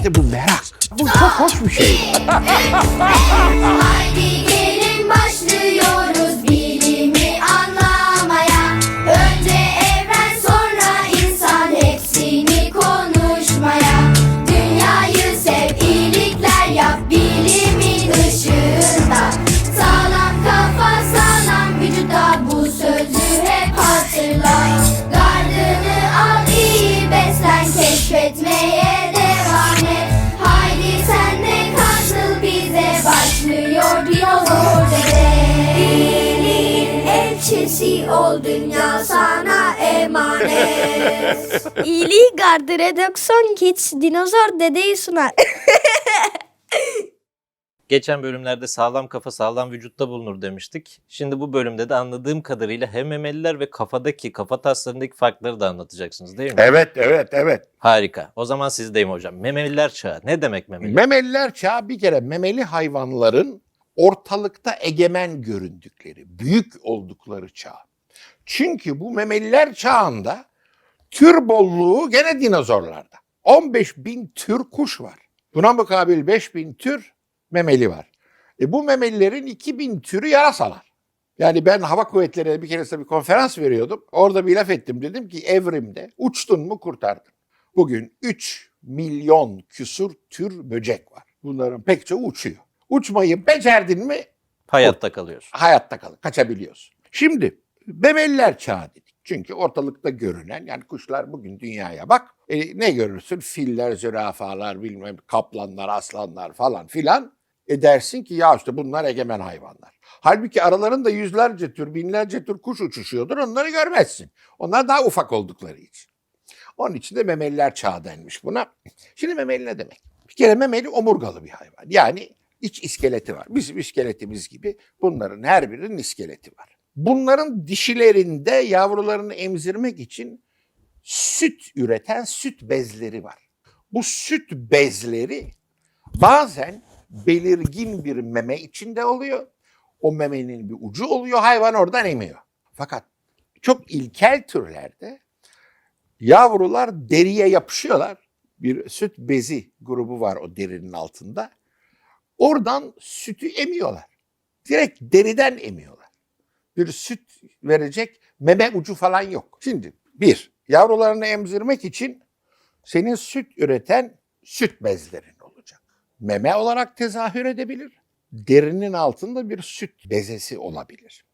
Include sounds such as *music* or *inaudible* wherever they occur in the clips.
İşte bu merak. Bu çok hoş bir şey. Haydi gelin başlıyoruz Elçisi ol dünya sana emanet. *laughs* İyiliği gardı Redoxon Kids dinozor dedeyi sunar. *laughs* Geçen bölümlerde sağlam kafa sağlam vücutta bulunur demiştik. Şimdi bu bölümde de anladığım kadarıyla hem memeliler ve kafadaki, kafa taslarındaki farkları da anlatacaksınız değil mi? Evet, evet, evet. Harika. O zaman sizdeyim hocam. Memeliler çağı. Ne demek memeli? Memeliler çağı bir kere memeli hayvanların ortalıkta egemen göründükleri, büyük oldukları çağ. Çünkü bu memeliler çağında tür bolluğu gene dinozorlarda. 15 bin tür kuş var. Buna mukabil 5 bin tür memeli var. E bu memelilerin 2000 türü yarasalar. Yani ben hava kuvvetlerine bir keresinde bir konferans veriyordum. Orada bir laf ettim. Dedim ki evrimde uçtun mu kurtardın. Bugün 3 milyon küsur tür böcek var. Bunların pek çoğu uçuyor. Uçmayı becerdin mi Hayatta kalıyorsun. hayatta kalır, kaçabiliyorsun. Şimdi memeliler çağı dedik. Çünkü ortalıkta görünen yani kuşlar bugün dünyaya bak e, ne görürsün? Filler, zürafalar, bilmem kaplanlar, aslanlar falan filan. E dersin ki ya işte bunlar egemen hayvanlar. Halbuki aralarında yüzlerce tür, binlerce tür kuş uçuşuyordur onları görmezsin. Onlar daha ufak oldukları için. Onun için de memeliler çağı denmiş buna. Şimdi memeli ne demek? Bir kere memeli omurgalı bir hayvan. Yani iç iskeleti var. Bizim iskeletimiz gibi bunların her birinin iskeleti var. Bunların dişilerinde yavrularını emzirmek için süt üreten süt bezleri var. Bu süt bezleri bazen belirgin bir meme içinde oluyor. O memenin bir ucu oluyor, hayvan oradan emiyor. Fakat çok ilkel türlerde yavrular deriye yapışıyorlar. Bir süt bezi grubu var o derinin altında. Oradan sütü emiyorlar. Direkt deriden emiyorlar. Bir süt verecek meme ucu falan yok. Şimdi bir, yavrularını emzirmek için senin süt üreten süt bezlerin olacak. Meme olarak tezahür edebilir. Derinin altında bir süt bezesi olabilir.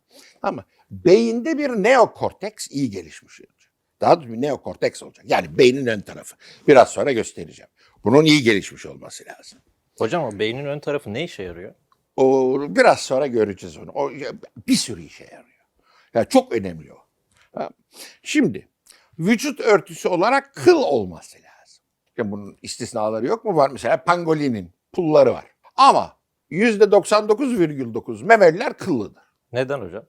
Ama beyinde bir neokorteks iyi gelişmiş olacak. Daha doğrusu bir neokorteks olacak. Yani beynin ön tarafı. Biraz sonra göstereceğim. Bunun iyi gelişmiş olması lazım. Hocam o beynin ön tarafı ne işe yarıyor? O biraz sonra göreceğiz onu. O bir sürü işe yarıyor. Yani çok önemli o. Şimdi vücut örtüsü olarak kıl olması lazım. Yani bunun istisnaları yok mu? Var mesela pangolinin pulları var. Ama %99,9 memeliler kıllıdır. Neden hocam?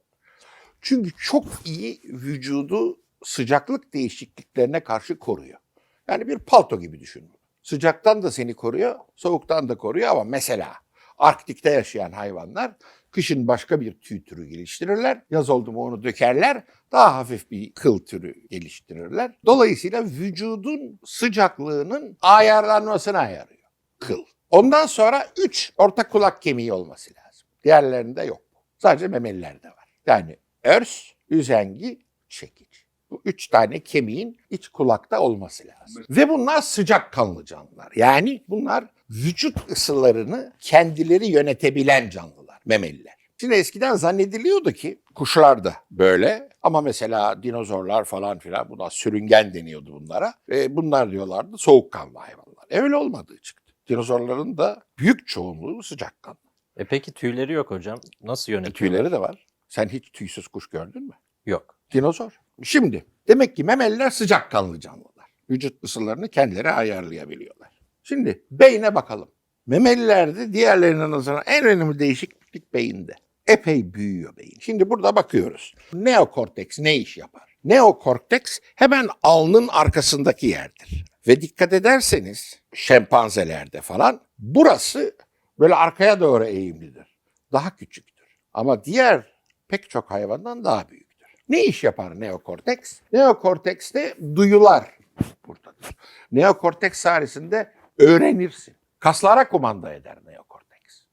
Çünkü çok iyi vücudu sıcaklık değişikliklerine karşı koruyor. Yani bir palto gibi düşün. Sıcaktan da seni koruyor, soğuktan da koruyor ama mesela Arktik'te yaşayan hayvanlar kışın başka bir tüy türü geliştirirler. Yaz oldu mu onu dökerler. Daha hafif bir kıl türü geliştirirler. Dolayısıyla vücudun sıcaklığının ayarlanmasına yarıyor kıl. Ondan sonra üç orta kulak kemiği olması lazım. Diğerlerinde yok. Sadece memelilerde var. Yani örs, üzengi, çekiç. Bu üç tane kemiğin iç kulakta olması lazım. Ve bunlar sıcak kanlı canlılar. Yani bunlar vücut ısılarını kendileri yönetebilen canlılar, memeliler. Şimdi eskiden zannediliyordu ki kuşlar da böyle ama mesela dinozorlar falan filan buna sürüngen deniyordu bunlara. E bunlar diyorlardı soğukkanlı hayvanlar. E öyle olmadığı çıktı. Dinozorların da büyük çoğunluğu sıcakkanlı. E peki tüyleri yok hocam. Nasıl yönetiyor? tüyleri de var. Sen hiç tüysüz kuş gördün mü? Yok. Dinozor. Şimdi demek ki memeliler sıcakkanlı canlılar. Vücut ısılarını kendileri ayarlayabiliyorlar. Şimdi beyne bakalım. Memelilerde diğerlerinin nazaran en önemli değişiklik beyinde. Epey büyüyor beyin. Şimdi burada bakıyoruz. Neokorteks ne iş yapar? Neokorteks hemen alnın arkasındaki yerdir. Ve dikkat ederseniz şempanzelerde falan burası böyle arkaya doğru eğimlidir. Daha küçüktür. Ama diğer pek çok hayvandan daha büyüktür. Ne iş yapar neokorteks? Neokortekste duyular buradadır. Neokorteks sayesinde öğrenirsin. Kaslara kumanda eder neokorteks.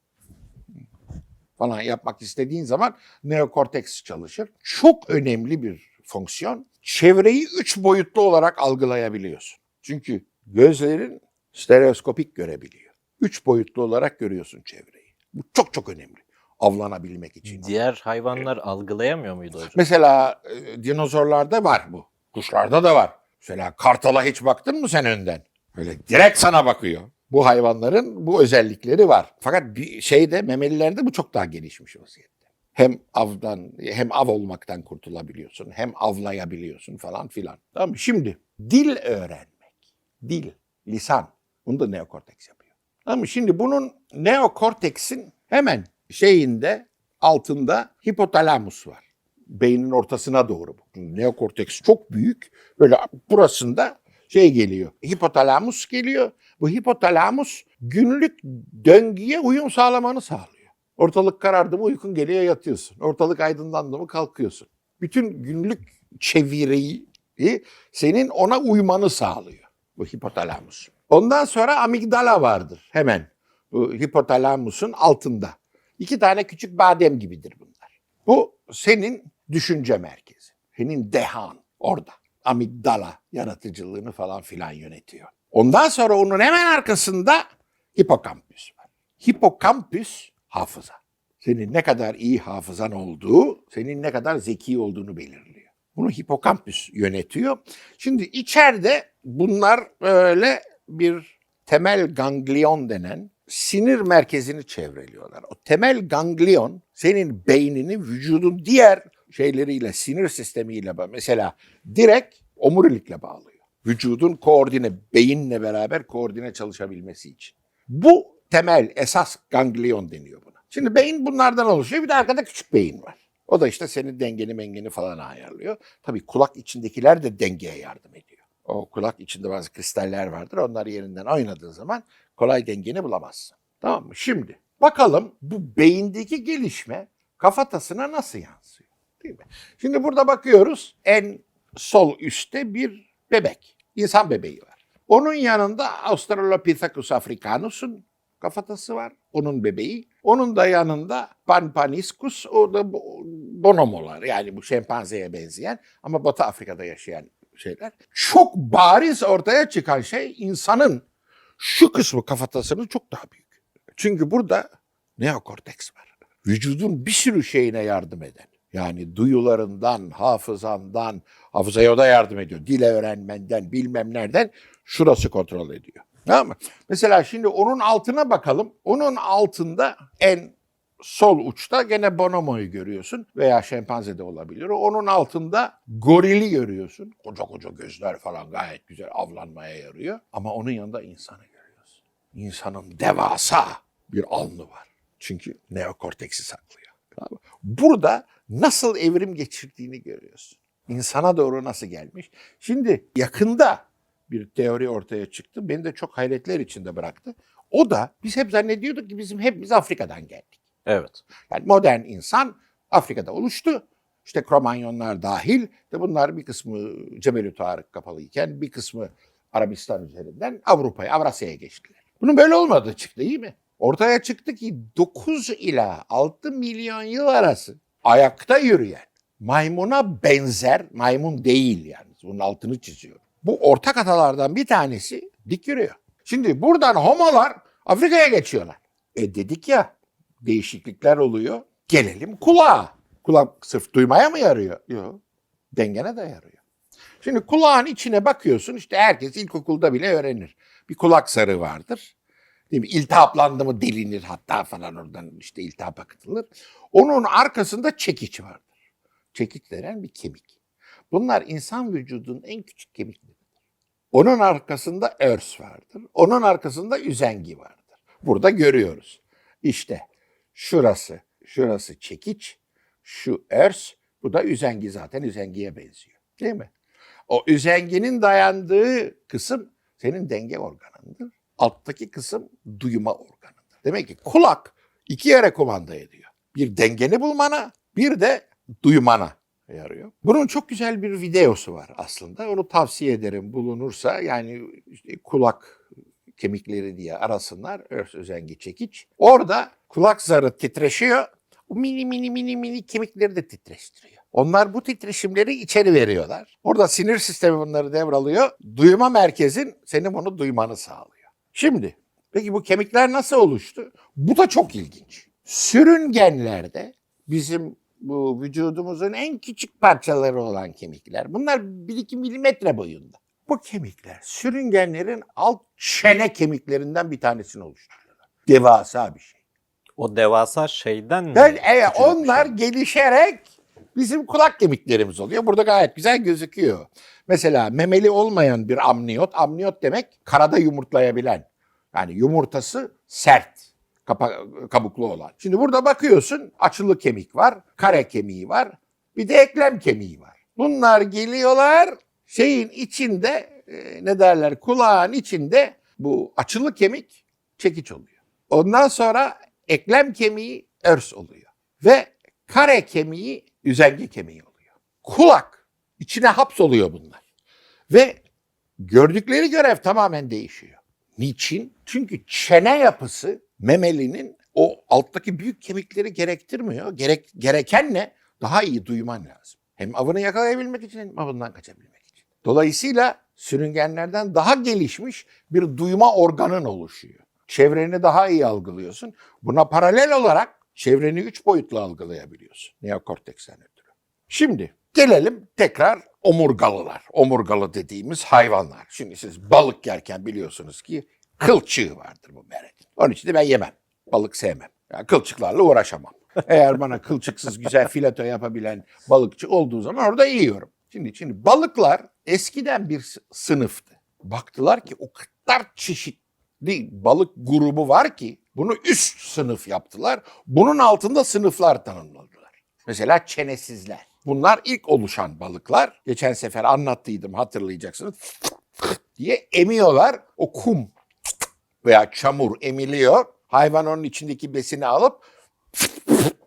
Falan yapmak istediğin zaman neokorteks çalışır. Çok önemli bir fonksiyon. Çevreyi üç boyutlu olarak algılayabiliyorsun. Çünkü gözlerin stereoskopik görebiliyor. Üç boyutlu olarak görüyorsun çevreyi. Bu çok çok önemli. Avlanabilmek için. Diğer hayvanlar algılayamıyor muydu hocam? Mesela e, dinozorlarda var bu. Kuşlarda da var. Mesela kartala hiç baktın mı sen önden? Böyle direkt sana bakıyor. Bu hayvanların bu özellikleri var. Fakat bir şeyde memelilerde bu çok daha gelişmiş vaziyette. Hem avdan hem av olmaktan kurtulabiliyorsun hem avlayabiliyorsun falan filan. Tamam mı? Şimdi dil öğrenmek. Dil, lisan. Bunu da neokorteks yapıyor. Tamam mı? Şimdi bunun neokorteksin hemen şeyinde altında hipotalamus var beynin ortasına doğru. Neokorteks çok büyük. Böyle burasında şey geliyor. Hipotalamus geliyor. Bu hipotalamus günlük döngüye uyum sağlamanı sağlıyor. Ortalık karardı mı uykun geliyor yatıyorsun. Ortalık aydınlandı mı kalkıyorsun. Bütün günlük çeviriyi senin ona uymanı sağlıyor. Bu hipotalamus. Ondan sonra amigdala vardır hemen. Bu hipotalamusun altında. İki tane küçük badem gibidir bunlar. Bu senin düşünce merkezi. Senin dehan orada. Amigdala yaratıcılığını falan filan yönetiyor. Ondan sonra onun hemen arkasında hipokampüs var. Hipokampüs hafıza. Senin ne kadar iyi hafızan olduğu, senin ne kadar zeki olduğunu belirliyor. Bunu hipokampüs yönetiyor. Şimdi içeride bunlar böyle bir temel ganglion denen sinir merkezini çevreliyorlar. O temel ganglion senin beynini vücudun diğer şeyleriyle, sinir sistemiyle mesela direkt omurilikle bağlıyor. Vücudun koordine, beyinle beraber koordine çalışabilmesi için. Bu temel, esas ganglion deniyor buna. Şimdi beyin bunlardan oluşuyor. Bir de arkada küçük beyin var. O da işte senin dengeni mengeni falan ayarlıyor. Tabii kulak içindekiler de dengeye yardım ediyor. O kulak içinde bazı kristaller vardır. Onlar yerinden oynadığın zaman kolay dengeni bulamazsın. Tamam mı? Şimdi bakalım bu beyindeki gelişme kafatasına nasıl yansıyor? Değil mi? Şimdi burada bakıyoruz en sol üstte bir bebek. İnsan bebeği var. Onun yanında Australopithecus africanus'un kafatası var. Onun bebeği. Onun da yanında Panpaniscus, o da bo- bonomolar. Yani bu şempanzeye benzeyen ama Batı Afrika'da yaşayan şeyler. Çok bariz ortaya çıkan şey insanın şu kısmı kafatasının çok daha büyük. Çünkü burada neokorteks var. Vücudun bir sürü şeyine yardım eden. Yani duyularından, hafızandan, hafızaya o da yardım ediyor. Dil öğrenmenden, bilmem nereden şurası kontrol ediyor. Tamam mı? Mesela şimdi onun altına bakalım. Onun altında en sol uçta gene bonomoyu görüyorsun veya şempanze de olabilir. Onun altında gorili görüyorsun. Koca koca gözler falan gayet güzel avlanmaya yarıyor. Ama onun yanında insanı görüyorsun. İnsanın devasa bir alnı var. Çünkü neokorteksi saklıyor. Burada nasıl evrim geçirdiğini görüyorsun. İnsana doğru nasıl gelmiş. Şimdi yakında bir teori ortaya çıktı. Beni de çok hayretler içinde bıraktı. O da biz hep zannediyorduk ki bizim hepimiz Afrika'dan geldik. Evet. Yani modern insan Afrika'da oluştu. İşte Kromanyonlar dahil de bunlar bir kısmı Cebeli Tarık kapalıyken bir kısmı Arabistan üzerinden Avrupa'ya, Avrasya'ya geçtiler. Bunun böyle olmadığı çıktı iyi mi? Ortaya çıktı ki 9 ila 6 milyon yıl arası ayakta yürüyen maymuna benzer, maymun değil yani bunun altını çiziyorum. Bu ortak atalardan bir tanesi dik yürüyor. Şimdi buradan homolar Afrika'ya geçiyorlar. E dedik ya değişiklikler oluyor. Gelelim kulağa. Kulak sırf duymaya mı yarıyor? Yok. Dengene de yarıyor. Şimdi kulağın içine bakıyorsun işte herkes ilkokulda bile öğrenir. Bir kulak sarı vardır. Değil mi? İltihaplandı mı delinir hatta falan oradan işte iltihap akıtılır. Onun arkasında çekiç vardır. Çekiç denen bir kemik. Bunlar insan vücudunun en küçük kemikleridir. Onun arkasında örs vardır. Onun arkasında üzengi vardır. Burada görüyoruz. İşte şurası, şurası çekiç, şu örs, bu da üzengi zaten üzengiye benziyor. Değil mi? O üzenginin dayandığı kısım senin denge organındır. Alttaki kısım duyma organıdır. Demek ki kulak iki yere kumanda ediyor. Bir dengeni bulmana, bir de duymana yarıyor. Bunun çok güzel bir videosu var aslında. Onu tavsiye ederim bulunursa. Yani işte kulak kemikleri diye arasınlar. Örs özengi çekiç. Orada kulak zarı titreşiyor. O mini mini mini mini kemikleri de titreştiriyor. Onlar bu titreşimleri içeri veriyorlar. Orada sinir sistemi bunları devralıyor. Duyma merkezin senin bunu duymanı sağlıyor. Şimdi peki bu kemikler nasıl oluştu? Bu da çok ilginç. Sürüngenlerde bizim bu vücudumuzun en küçük parçaları olan kemikler. Bunlar 1-2 milimetre boyunda. Bu kemikler sürüngenlerin alt çene kemiklerinden bir tanesini oluşturuyorlar. Devasa bir şey. O devasa şeyden mi? Ben, evet, onlar şey? gelişerek bizim kulak kemiklerimiz oluyor. Burada gayet güzel gözüküyor. Mesela memeli olmayan bir amniyot, amniyot demek karada yumurtlayabilen. Yani yumurtası sert, kapa- kabuklu olan. Şimdi burada bakıyorsun açılı kemik var, kare kemiği var, bir de eklem kemiği var. Bunlar geliyorlar şeyin içinde e, ne derler kulağın içinde bu açılı kemik çekiç oluyor. Ondan sonra eklem kemiği örs oluyor. Ve kare kemiği üzengi kemiği oluyor. Kulak içine hapsoluyor bunlar. Ve gördükleri görev tamamen değişiyor. Niçin? Çünkü çene yapısı memelinin o alttaki büyük kemikleri gerektirmiyor. Gerek, gereken ne? Daha iyi duyman lazım. Hem avını yakalayabilmek için hem avından kaçabilmek. Dolayısıyla sürüngenlerden daha gelişmiş bir duyma organın oluşuyor. Çevreni daha iyi algılıyorsun. Buna paralel olarak çevreni üç boyutlu algılayabiliyorsun. Neokorteksten ötürü. Şimdi gelelim tekrar omurgalılar. Omurgalı dediğimiz hayvanlar. Şimdi siz balık yerken biliyorsunuz ki kılçığı vardır bu meredin. Onun için de ben yemem. Balık sevmem. Yani kılçıklarla uğraşamam. Eğer bana kılçıksız güzel fileto yapabilen balıkçı olduğu zaman orada yiyorum. Şimdi, şimdi balıklar eskiden bir sınıftı. Baktılar ki o kadar çeşitli balık grubu var ki bunu üst sınıf yaptılar. Bunun altında sınıflar tanımladılar. Mesela çenesizler. Bunlar ilk oluşan balıklar. Geçen sefer anlattıydım hatırlayacaksınız. diye emiyorlar. O kum veya çamur emiliyor. Hayvan onun içindeki besini alıp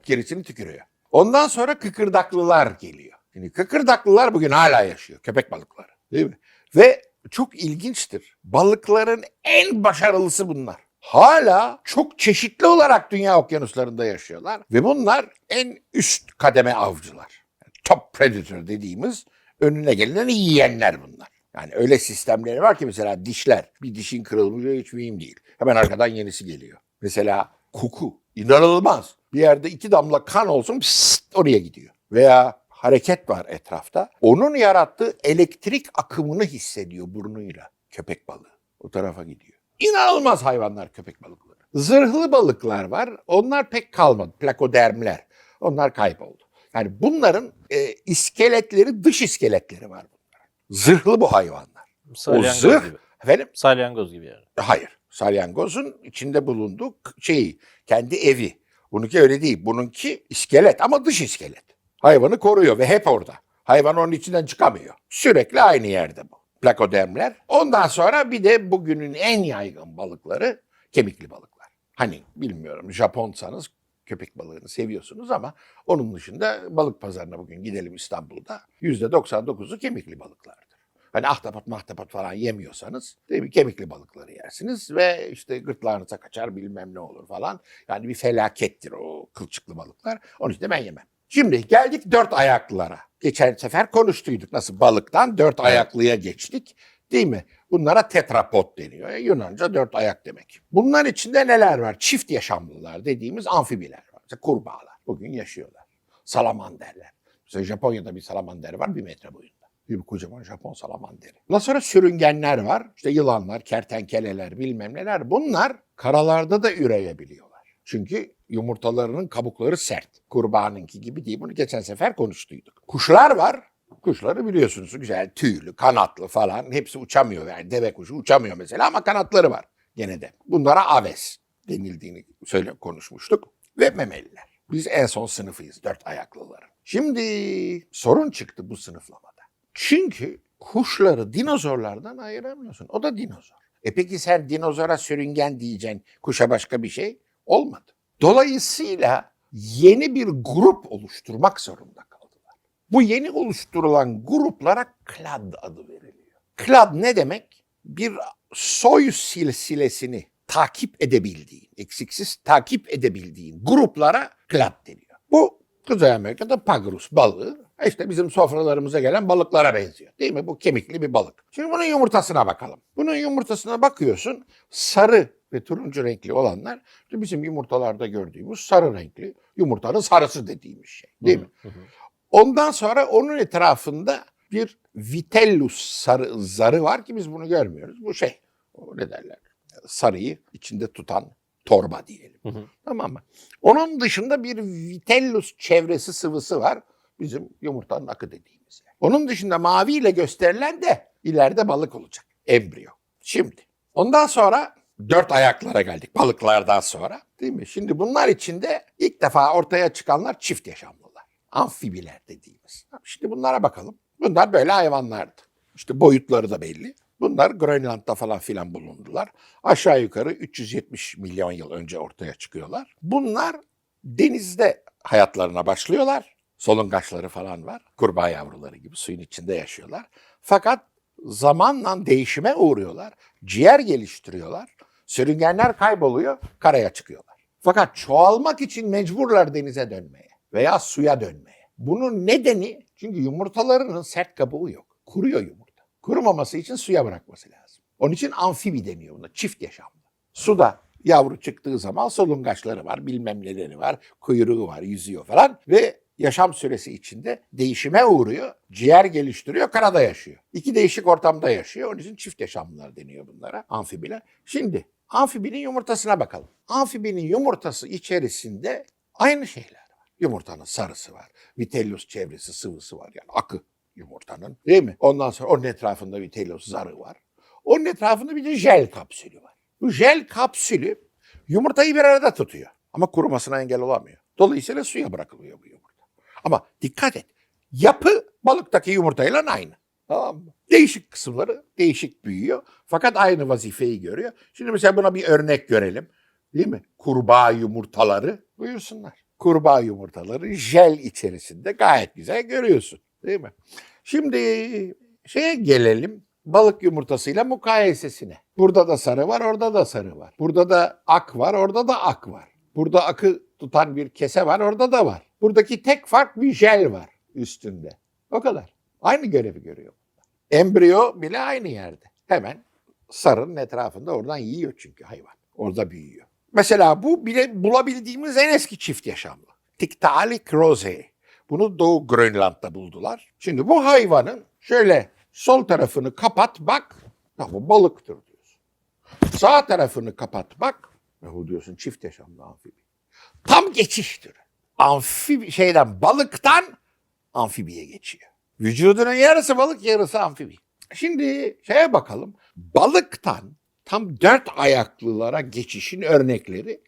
gerisini tükürüyor. Ondan sonra kıkırdaklılar geliyor. Şimdi kıkırdaklılar bugün hala yaşıyor. Köpek balıkları. Değil mi? Ve çok ilginçtir. Balıkların en başarılısı bunlar. Hala çok çeşitli olarak dünya okyanuslarında yaşıyorlar. Ve bunlar en üst kademe avcılar. Yani top predator dediğimiz önüne geleni yiyenler bunlar. Yani öyle sistemleri var ki mesela dişler. Bir dişin kırılmış hiç mühim değil. Hemen arkadan yenisi geliyor. Mesela koku inanılmaz. Bir yerde iki damla kan olsun psst, oraya gidiyor. Veya hareket var etrafta. Onun yarattığı elektrik akımını hissediyor burnuyla köpek balığı. O tarafa gidiyor. İnanılmaz hayvanlar köpek balıkları. Zırhlı balıklar var. Onlar pek kalmadı. Plakodermler. Onlar kayboldu. Yani bunların e, iskeletleri, dış iskeletleri var bunların. Zırhlı bu hayvanlar. Salyangoz zırh- gibi. Efendim? Salyangoz gibi yani. Hayır. Salyangozun içinde bulunduğu şeyi, kendi evi. Bununki öyle değil. Bununki iskelet ama dış iskelet. Hayvanı koruyor ve hep orada. Hayvan onun içinden çıkamıyor. Sürekli aynı yerde bu. Plakodermler. Ondan sonra bir de bugünün en yaygın balıkları kemikli balıklar. Hani bilmiyorum Japonsanız köpek balığını seviyorsunuz ama onun dışında balık pazarına bugün gidelim İstanbul'da %99'u kemikli balıklardır. Hani ahtapot mahtapot falan yemiyorsanız değil mi kemikli balıkları yersiniz ve işte gırtlağınıza kaçar bilmem ne olur falan. Yani bir felakettir o kılçıklı balıklar. Onun için de ben yemem. Şimdi geldik dört ayaklılara. Geçen sefer konuştuyduk nasıl balıktan dört ayaklıya geçtik. Değil mi? Bunlara tetrapod deniyor. E, Yunanca dört ayak demek. Bunlar içinde neler var? Çift yaşamlılar dediğimiz amfibiler var. Mesela kurbağalar. Bugün yaşıyorlar. Salamanderler. Mesela Japonya'da bir salamander var bir metre boyunda. Bir kocaman Japon salamanderi. Ondan sonra sürüngenler var. İşte yılanlar, kertenkeleler bilmem neler. Bunlar karalarda da üreyebiliyorlar. Çünkü yumurtalarının kabukları sert. Kurbağanınki gibi değil. Bunu geçen sefer konuştuyduk. Kuşlar var. Kuşları biliyorsunuz güzel tüylü, kanatlı falan. Hepsi uçamıyor yani deve kuşu uçamıyor mesela ama kanatları var gene de. Bunlara aves denildiğini söyle konuşmuştuk. Ve memeliler. Biz en son sınıfıyız dört ayaklıların. Şimdi sorun çıktı bu sınıflamada. Çünkü kuşları dinozorlardan ayıramıyorsun. O da dinozor. E peki sen dinozora sürüngen diyeceksin, kuşa başka bir şey olmadı. Dolayısıyla yeni bir grup oluşturmak zorunda kaldılar. Bu yeni oluşturulan gruplara klad adı veriliyor. Klad ne demek? bir soy silsilesini takip edebildiğin, eksiksiz takip edebildiğin gruplara klad deniyor. Bu Kuzey Amerika'da pagrus balığı işte bizim sofralarımıza gelen balıklara benziyor. Değil mi? Bu kemikli bir balık. Şimdi bunun yumurtasına bakalım. Bunun yumurtasına bakıyorsun sarı ve turuncu renkli olanlar işte bizim yumurtalarda gördüğümüz sarı renkli yumurtanın sarısı dediğimiz şey. Değil mi? Ondan sonra onun etrafında bir vitellus sarı, zarı var ki biz bunu görmüyoruz. Bu şey o ne derler sarıyı içinde tutan torba diyelim. Hı hı. Tamam mı? Onun dışında bir vitellus çevresi sıvısı var. Bizim yumurtanın akı dediğimiz. Onun dışında maviyle gösterilen de ileride balık olacak. Embriyo. Şimdi ondan sonra dört ayaklara geldik balıklardan sonra. Değil mi? Şimdi bunlar içinde ilk defa ortaya çıkanlar çift yaşamlılar. Amfibiler dediğimiz. Şimdi bunlara bakalım. Bunlar böyle hayvanlardı. İşte boyutları da belli. Bunlar Grönland'da falan filan bulundular. Aşağı yukarı 370 milyon yıl önce ortaya çıkıyorlar. Bunlar denizde hayatlarına başlıyorlar. Solungaçları falan var. Kurbağa yavruları gibi suyun içinde yaşıyorlar. Fakat zamanla değişime uğruyorlar. Ciğer geliştiriyorlar. Sürüngenler kayboluyor, karaya çıkıyorlar. Fakat çoğalmak için mecburlar denize dönmeye veya suya dönmeye. Bunun nedeni çünkü yumurtalarının sert kabuğu yok. Kuruyor yumurta. Kurumaması için suya bırakması lazım. Onun için amfibi deniyor buna. Çift yaşamlı. Suda yavru çıktığı zaman solungaçları var, bilmem neleri var, kuyruğu var, yüzüyor falan ve yaşam süresi içinde değişime uğruyor, ciğer geliştiriyor, karada yaşıyor. İki değişik ortamda yaşıyor. Onun için çift yaşamlılar deniyor bunlara, amfibiler. Şimdi amfibinin yumurtasına bakalım. Amfibinin yumurtası içerisinde aynı şeyler var. Yumurtanın sarısı var, vitellus çevresi sıvısı var yani akı yumurtanın değil mi? Ondan sonra onun etrafında vitellus zarı var. Onun etrafında bir de jel kapsülü var. Bu jel kapsülü yumurtayı bir arada tutuyor. Ama kurumasına engel olamıyor. Dolayısıyla suya bırakılıyor bu yumurta. Ama dikkat et. Yapı balıktaki yumurtayla aynı. Tamam mı? Değişik kısımları değişik büyüyor. Fakat aynı vazifeyi görüyor. Şimdi mesela buna bir örnek görelim. Değil mi? Kurbağa yumurtaları buyursunlar. Kurbağa yumurtaları jel içerisinde gayet güzel görüyorsun. Değil mi? Şimdi şeye gelelim balık yumurtasıyla mukayesesine. Burada da sarı var, orada da sarı var. Burada da ak var, orada da ak var. Burada akı tutan bir kese var, orada da var. Buradaki tek fark bir jel var üstünde. O kadar. Aynı görevi görüyor. Embriyo bile aynı yerde. Hemen sarının etrafında oradan yiyor çünkü hayvan. Orada büyüyor. Mesela bu bile bulabildiğimiz en eski çift yaşamlı. Tiktaalik rosea. Bunu Doğu Grönland'da buldular. Şimdi bu hayvanın şöyle sol tarafını kapat bak. Ya bu balıktır diyorsun. Sağ tarafını kapat bak. Ya bu diyorsun çift yaşamlı amfibi. Tam geçiş türü. Amfibi şeyden balıktan amfibiye geçiyor. Vücudunun yarısı balık yarısı amfibi. Şimdi şeye bakalım. Balıktan tam dört ayaklılara geçişin örnekleri.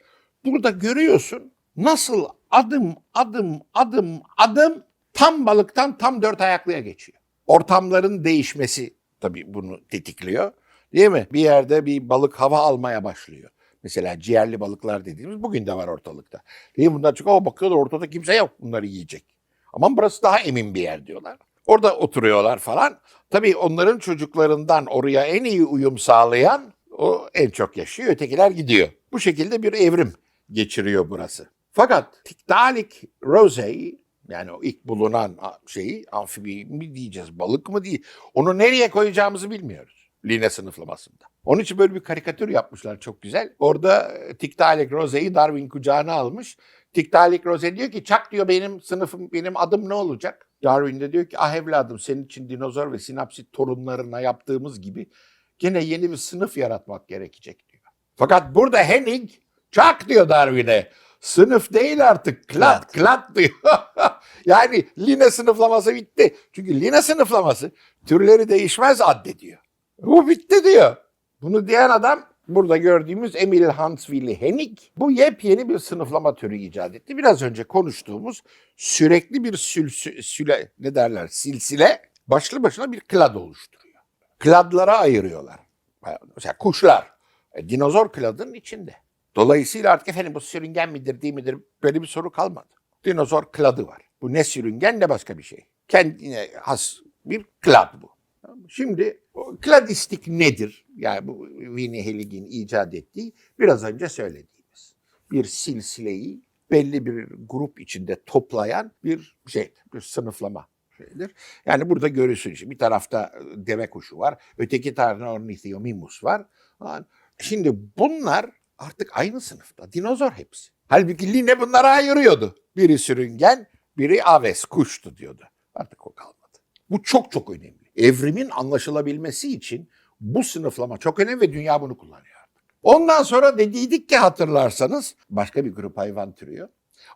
Burada görüyorsun nasıl adım adım adım adım tam balıktan tam dört ayaklıya geçiyor. Ortamların değişmesi tabii bunu tetikliyor. Değil mi? Bir yerde bir balık hava almaya başlıyor. Mesela ciğerli balıklar dediğimiz bugün de var ortalıkta. Değil mi? Bunlar çıkıyor ama bakıyorlar ortada kimse yok bunları yiyecek. Ama burası daha emin bir yer diyorlar. Orada oturuyorlar falan. Tabii onların çocuklarından oraya en iyi uyum sağlayan o en çok yaşıyor. Ötekiler gidiyor. Bu şekilde bir evrim geçiriyor burası. Fakat Tiktaalik rosea yani o ilk bulunan şeyi amfibi mi diyeceğiz, balık mı değil. Onu nereye koyacağımızı bilmiyoruz. Line sınıflamasında. Onun için böyle bir karikatür yapmışlar çok güzel. Orada e, Tiktaalik rose'yi Darwin kucağına almış. Tiktaalik rose diyor ki çak diyor benim sınıfım, benim adım ne olacak? Darwin de diyor ki ah evladım senin için dinozor ve sinapsit torunlarına yaptığımız gibi gene yeni bir sınıf yaratmak gerekecek diyor. Fakat burada Henning çak diyor Darwin'e. Sınıf değil artık klat klat diyor. *laughs* yani line sınıflaması bitti. Çünkü line sınıflaması türleri değişmez addediyor. Bu bitti diyor. Bunu diyen adam burada gördüğümüz Emil Hanswilly Hennig bu yepyeni bir sınıflama türü icat etti. Biraz önce konuştuğumuz sürekli bir sülsü, süle ne derler silsile başlı başına bir klad oluşturuyor. Kladlara ayırıyorlar. Mesela kuşlar. E, dinozor kladının içinde. Dolayısıyla artık efendim bu sürüngen midir değil midir böyle bir soru kalmadı. Dinozor kladı var. Bu ne sürüngen ne başka bir şey. Kendine has bir klad bu. Şimdi kladistik nedir? Yani bu Winnie Helig'in icat ettiği biraz önce söylediğimiz bir silsileyi belli bir grup içinde toplayan bir şey, bir sınıflama şeydir. Yani burada görürsün bir tarafta deve kuşu var, öteki tarafta Ornithomimus var. Şimdi bunlar artık aynı sınıfta. Dinozor hepsi. Halbuki Linne bunları ayırıyordu. Biri sürüngen, biri aves, kuştu diyordu. Artık o kalmadı. Bu çok çok önemli. Evrimin anlaşılabilmesi için bu sınıflama çok önemli ve dünya bunu kullanıyor. Ondan sonra dediydik ki hatırlarsanız başka bir grup hayvan türüyor.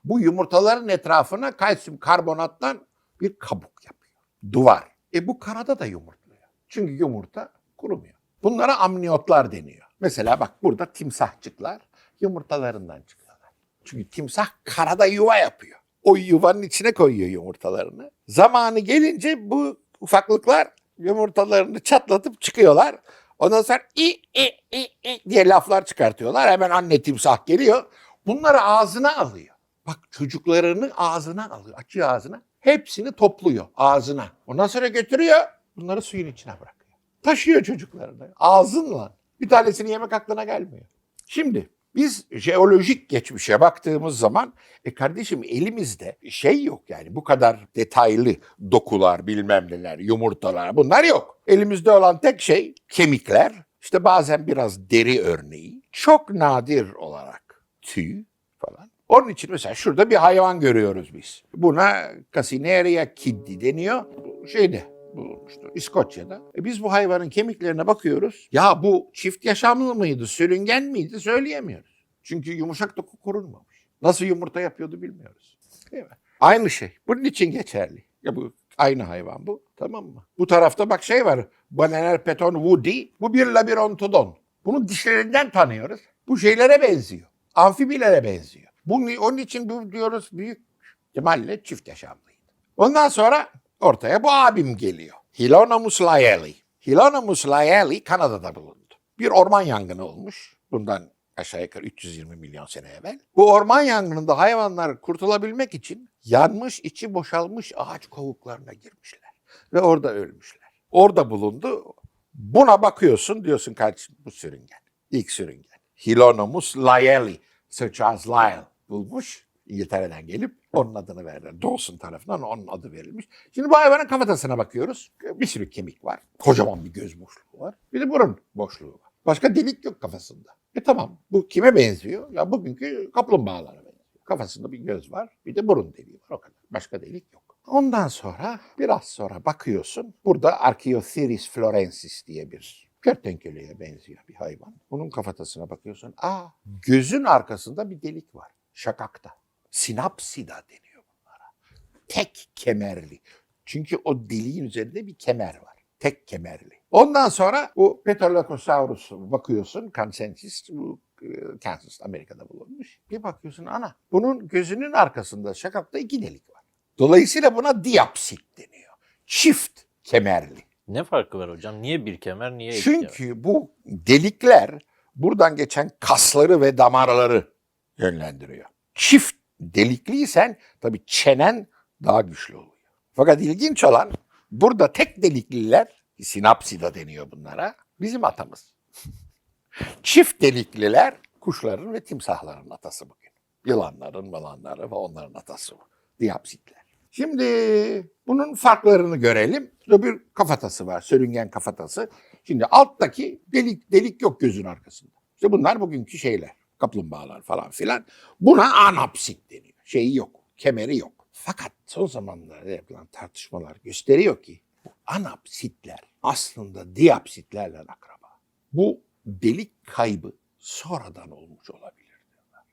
Bu yumurtaların etrafına kalsiyum karbonattan bir kabuk yapıyor. Duvar. E bu karada da yumurtluyor. Çünkü yumurta kurumuyor. Bunlara amniyotlar deniyor. Mesela bak burada timsahçıklar yumurtalarından çıkıyorlar. Çünkü timsah karada yuva yapıyor. O yuvanın içine koyuyor yumurtalarını. Zamanı gelince bu ufaklıklar yumurtalarını çatlatıp çıkıyorlar. Ondan sonra i, i, i, i diye laflar çıkartıyorlar. Hemen anne timsah geliyor. Bunları ağzına alıyor. Bak çocuklarını ağzına alıyor. Açıyor ağzına. Hepsini topluyor ağzına. Ondan sonra götürüyor. Bunları suyun içine bırakıyor. Taşıyor çocuklarını. Ağzınla. Bir tanesini yemek aklına gelmiyor. Şimdi biz jeolojik geçmişe baktığımız zaman e kardeşim elimizde şey yok yani bu kadar detaylı dokular bilmem neler yumurtalar bunlar yok. Elimizde olan tek şey kemikler işte bazen biraz deri örneği çok nadir olarak tüy falan. Onun için mesela şurada bir hayvan görüyoruz biz. Buna Casineria kiddi deniyor. Şeyde bulunmuştur. İskoçya'da. E biz bu hayvanın kemiklerine bakıyoruz. Ya bu çift yaşamlı mıydı, sürüngen miydi söyleyemiyoruz. Çünkü yumuşak doku korunmamış. Nasıl yumurta yapıyordu bilmiyoruz. Değil mi? Aynı şey. Bunun için geçerli. Ya bu aynı hayvan bu. Tamam mı? Bu tarafta bak şey var. Bananer peton woody. Bu bir labirontodon. Bunu dişlerinden tanıyoruz. Bu şeylere benziyor. Amfibilere benziyor. Bunun, onun için bu diyoruz büyük ihtimalle çift yaşamlıydı. Ondan sonra ortaya bu abim geliyor. Hilonomus lyelli. Hilonomus lyelli Kanada'da bulundu. Bir orman yangını olmuş. Bundan aşağı yukarı 320 milyon sene evvel. Bu orman yangınında hayvanlar kurtulabilmek için yanmış, içi boşalmış ağaç kovuklarına girmişler. Ve orada ölmüşler. Orada bulundu. Buna bakıyorsun diyorsun kardeşim bu sürüngen. İlk sürüngen. Hilonomus lyelli. Sir Charles Lyell bulmuş. İngiltere'den gelip onun adını verdiler. Dawson tarafından onun adı verilmiş. Şimdi bu hayvanın kafatasına bakıyoruz. Bir sürü kemik var. Kocaman bir göz boşluğu var. Bir de burun boşluğu var. Başka delik yok kafasında. E tamam bu kime benziyor? Ya bugünkü kaplumbağalara benziyor. Kafasında bir göz var. Bir de burun deliği var o kadar. Başka delik yok. Ondan sonra biraz sonra bakıyorsun. Burada Archaeopteris florensis diye bir kertenkeleye benziyor bir hayvan. Bunun kafatasına bakıyorsun. Aa gözün arkasında bir delik var. Şakakta. Sinapsida deniyor bunlara. Tek kemerli. Çünkü o deliğin üzerinde bir kemer var. Tek kemerli. Ondan sonra bu Petrolacosaurus'a bakıyorsun. Kansensis bu e, Kansas Amerika'da bulunmuş. Bir bakıyorsun ana bunun gözünün arkasında şakakta iki delik var. Dolayısıyla buna diapsit deniyor. Çift kemerli. Ne farkı var hocam? Niye bir kemer, niye iki kemer? Çünkü bu delikler buradan geçen kasları ve damarları yönlendiriyor. Çift delikliysen tabii çenen daha güçlü oluyor. Fakat ilginç olan burada tek delikliler, sinapsida deniyor bunlara, bizim atamız. *laughs* Çift delikliler kuşların ve timsahların atası bugün. Yılanların, malanların ve onların atası bu. Diapsitler. Şimdi bunun farklarını görelim. Burada bir kafatası var, sürüngen kafatası. Şimdi alttaki delik delik yok gözün arkasında. İşte bunlar bugünkü şeyler. Kaplumbağalar falan filan. Buna anapsit deniyor. Şeyi yok, kemeri yok. Fakat son zamanlarda yapılan tartışmalar gösteriyor ki bu anapsitler aslında diapsitlerle akraba. Bu delik kaybı sonradan olmuş olabilir diyorlar.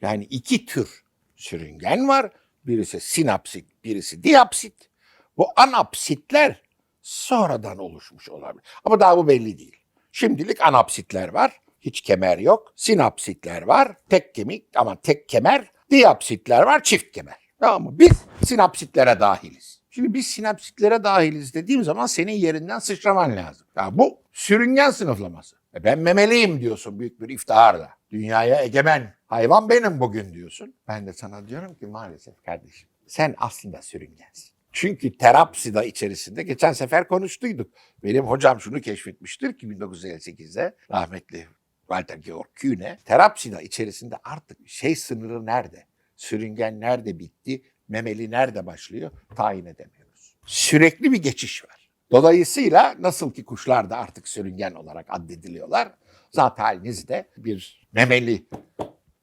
Yani iki tür sürüngen var. Birisi sinapsit, birisi diapsit. Bu anapsitler sonradan oluşmuş olabilir. Ama daha bu belli değil. Şimdilik anapsitler var. Hiç kemer yok. Sinapsitler var. Tek kemik ama tek kemer. Diapsitler var. Çift kemer. Tamam mı? Biz sinapsitlere dahiliz. Şimdi biz sinapsitlere dahiliz dediğim zaman senin yerinden sıçraman lazım. Ya bu sürüngen sınıflaması. E ben memeliyim diyorsun büyük bir iftiharla. Dünyaya egemen hayvan benim bugün diyorsun. Ben de sana diyorum ki maalesef kardeşim sen aslında sürüngensin. Çünkü terapsida içerisinde geçen sefer konuştuyduk. Benim hocam şunu keşfetmiştir ki 1958'de rahmetli Walter Georg Kühne terapsida içerisinde artık şey sınırı nerede? Sürüngen nerede bitti? Memeli nerede başlıyor? Tayin edemiyoruz. Sürekli bir geçiş var. Dolayısıyla nasıl ki kuşlar da artık sürüngen olarak addediliyorlar. Zaten haliniz de bir memeli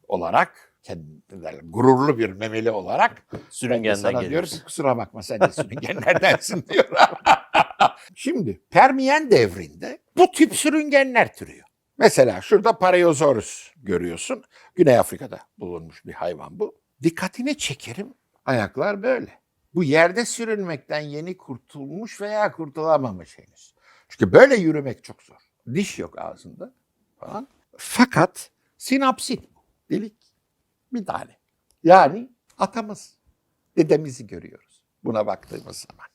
olarak kendileri gururlu bir memeli olarak Sürüngenden sana geliyoruz. ki kusura bakma sen de sürüngenlerdensin *laughs* diyor. *laughs* Şimdi Permiyen devrinde bu tip sürüngenler türüyor. Mesela şurada Parayosaurus görüyorsun. Güney Afrika'da bulunmuş bir hayvan bu. Dikkatini çekerim. Ayaklar böyle. Bu yerde sürünmekten yeni kurtulmuş veya kurtulamamış henüz. Çünkü böyle yürümek çok zor. Diş yok ağzında falan. Fakat sinapsit bu. Delik. Bir tane. Yani atamız, dedemizi görüyoruz buna baktığımız zaman.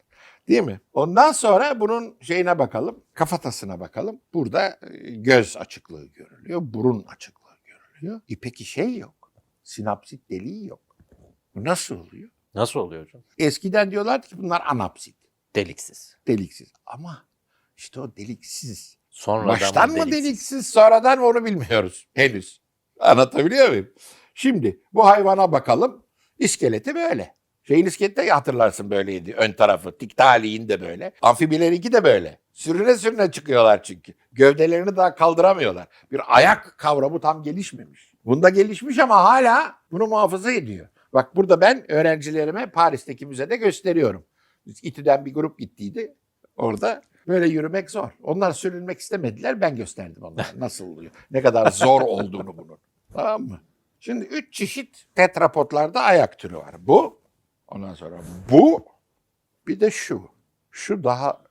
Değil mi? Ondan sonra bunun şeyine bakalım, kafatasına bakalım. Burada e, göz açıklığı görülüyor, burun açıklığı görülüyor. E peki şey yok, sinapsit deliği yok. Bu nasıl oluyor? Nasıl oluyor hocam? Eskiden diyorlardı ki bunlar anapsit, Deliksiz. deliksiz. Ama işte o deliksiz. Sonradan Baştan mı mı deliksiz, sonradan mı onu bilmiyoruz *laughs* henüz. Anlatabiliyor muyum? Şimdi bu hayvana bakalım. İskeleti böyle. Şeyin iskeleti de hatırlarsın böyleydi. Ön tarafı. Tiktaliğin de böyle. Amfibilerinki de böyle. Sürüne sürüne çıkıyorlar çünkü. Gövdelerini daha kaldıramıyorlar. Bir ayak kavramı tam gelişmemiş. Bunda gelişmiş ama hala bunu muhafaza ediyor. Bak burada ben öğrencilerime Paris'teki müzede gösteriyorum. İTÜ'den bir grup gittiydi. Orada böyle yürümek zor. Onlar sürünmek istemediler. Ben gösterdim onlara nasıl oluyor. Ne kadar zor olduğunu bunun. Tamam mı? Şimdi üç çeşit tetrapodlarda ayak türü var. Bu, ondan sonra bu, bir de şu. Şu daha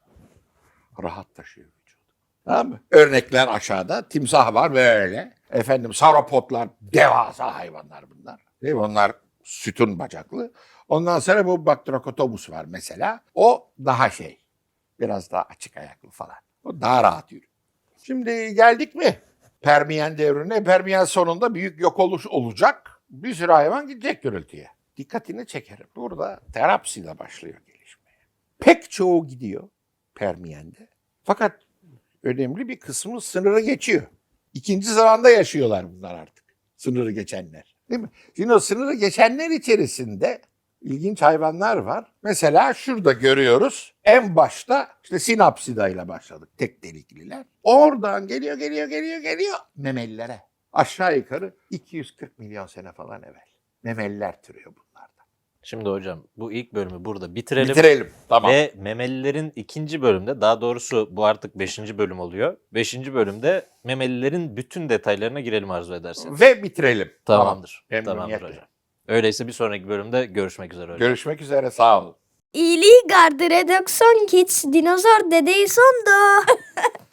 rahat taşıyor vücudu. Tamam mı? Örnekler aşağıda. Timsah var böyle. Efendim sauropodlar devasa hayvanlar bunlar. Değil mi? Onlar sütun bacaklı. Ondan sonra bu Bacterocotomus var mesela. O daha şey. Biraz daha açık ayaklı falan. O daha rahat yürüyor. Şimdi geldik mi? Permiyen devrine. Permiyen sonunda büyük yok oluş olacak. Bir sürü hayvan gidecek gürültüye. Dikkatini çekerim. Burada terapsiyle başlıyor gelişmeye. Pek çoğu gidiyor Permiyen'de. Fakat önemli bir kısmı sınırı geçiyor. İkinci zamanda yaşıyorlar bunlar artık. Sınırı geçenler. Değil mi? Şimdi o sınırı geçenler içerisinde ilginç hayvanlar var. Mesela şurada görüyoruz. En başta işte sinapsida ile başladık. Tek delikliler. Oradan geliyor, geliyor, geliyor, geliyor memelilere. Aşağı yukarı 240 milyon sene falan evvel. Memeliler türüyor bunlardan. Şimdi hocam bu ilk bölümü burada bitirelim. Bitirelim. Tamam. Ve memelilerin ikinci bölümde daha doğrusu bu artık beşinci bölüm oluyor. Beşinci bölümde memelilerin bütün detaylarına girelim arzu ederseniz. Ve bitirelim. Tamamdır. Tamam. Tamamdır hocam. Öyleyse bir sonraki bölümde görüşmek üzere hocam. Görüşmek üzere. Sağ olun. İyiliği gardı redakson kids dinozor dedeyi sondu. *laughs*